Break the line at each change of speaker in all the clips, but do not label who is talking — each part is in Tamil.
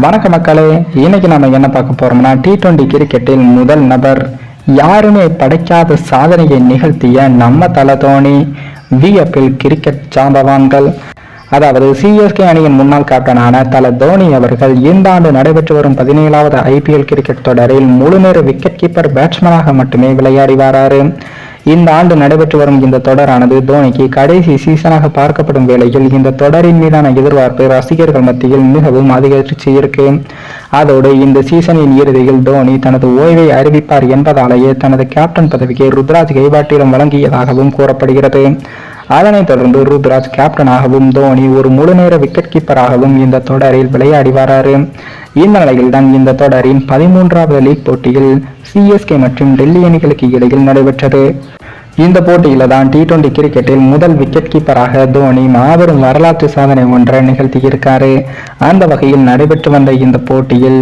வணக்க மக்களே இன்னைக்கு நம்ம என்ன பார்க்க போறோம்னா டி டுவெண்டி கிரிக்கெட்டில் முதல் நபர் யாருமே படைக்காத சாதனையை நிகழ்த்திய நம்ம தல தோனி விஎப்பில் கிரிக்கெட் ஜாம்பவான்கள் அதாவது சிஎஸ்கே அணியின் முன்னாள் கேப்டனான தல தோனி அவர்கள் இந்த ஆண்டு நடைபெற்று வரும் பதினேழாவது ஐபிஎல் கிரிக்கெட் தொடரில் முழுநேர விக்கெட் கீப்பர் பேட்ஸ்மேனாக மட்டுமே விளையாடி வராரு. இந்த ஆண்டு நடைபெற்று வரும் இந்த தொடரானது தோனிக்கு கடைசி சீசனாக பார்க்கப்படும் வேளையில் இந்த தொடரின் மீதான எதிர்பார்ப்பு ரசிகர்கள் மத்தியில் மிகவும் அதிகரித்து இருக்கு. அதோடு இந்த சீசனின் இறுதியில் தோனி தனது ஓய்வை அறிவிப்பார் என்பதாலேயே தனது கேப்டன் பதவிக்கு ருத்ராஜ் கைபாட்டிடம் வழங்கியதாகவும் கூறப்படுகிறது. அதனைத் தொடர்ந்து ருத்ராஜ் கேப்டனாகவும் தோனி ஒரு முழுநேர விக்கெட் கீப்பராகவும் இந்த தொடரில் விளையாடி வராரு. இந்த நிலையில்தான் இந்த தொடரின் பதிமூன்றாவது லீக் போட்டியில் சிஎஸ்கே மற்றும் டெல்லி அணிகளுக்கு இடையில் நடைபெற்றது. இந்த போட்டியில தான் டி டுவெண்டி கிரிக்கெட்டில் முதல் விக்கெட் கீப்பராக தோனி மாபெரும் வரலாற்று சாதனை ஒன்றை நிகழ்த்தியிருக்காரு. அந்த வகையில் நடைபெற்று வந்த இந்த போட்டியில்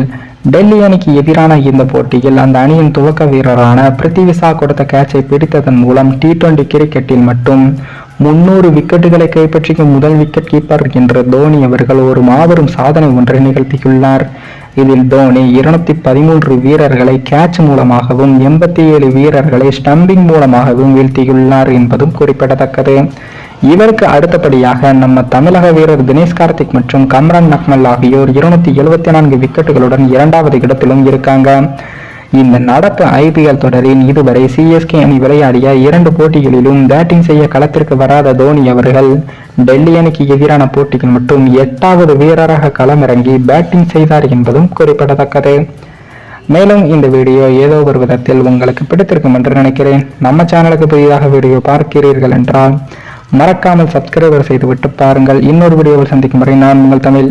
டெல்லி அணிக்கு எதிரான இந்த போட்டியில் அந்த அணியின் துவக்க வீரரான பிருத்திவிசா கொடுத்த கேட்சை பிடித்ததன் மூலம் டி டுவெண்டி கிரிக்கெட்டில் மட்டும் முன்னூறு விக்கெட்டுகளை கைப்பற்றிய முதல் விக்கெட் கீப்பர் என்ற தோனி அவர்கள் ஒரு மாபெரும் சாதனை ஒன்றை நிகழ்த்தியுள்ளார். இதில் தோனி இருநூத்தி பதிமூன்று வீரர்களை கேட்ச் மூலமாகவும் எண்பத்தி ஏழு வீரர்களை ஸ்டம்பிங் மூலமாகவும் வீழ்த்தியுள்ளார் என்பதும் குறிப்பிடத்தக்கது. இவருக்கு அடுத்தபடியாக நம்ம தமிழக வீரர் தினேஷ் கார்த்திக் மற்றும் கம்ரான் நக்மல் ஆகியோர் இருநூத்தி எழுபத்தி நான்கு விக்கெட்டுகளுடன் இரண்டாவது இடத்திலும் இருக்காங்க. இந்த நடப்பு ஐபிஎல் தொடரின் இதுவரை சிஎஸ்கே அணி விளையாடிய இரண்டு போட்டிகளிலும் பேட்டிங் செய்ய களத்திற்கு வராத தோனி அவர்கள் டெல்லி அணிக்கு எதிரான போட்டியில் மட்டும் எட்டாவது வீரராக களமிறங்கி பேட்டிங் செய்தார் என்பதும் குறிப்பிடத்தக்கது. மேலும் இந்த வீடியோ ஏதோ ஒரு விதத்தில் உங்களுக்கு பிடித்திருக்கும் என்று நினைக்கிறேன். நம்ம சேனலுக்கு புதிதாக வீடியோ பார்க்கிறீர்கள் என்றால் மறக்காமல் சப்ஸ்கிரைபர் செய்துவிட்டு பாருங்கள். இன்னொரு வீடியோவில் சந்திக்கும் வரை நான் உங்கள் தமிழ்.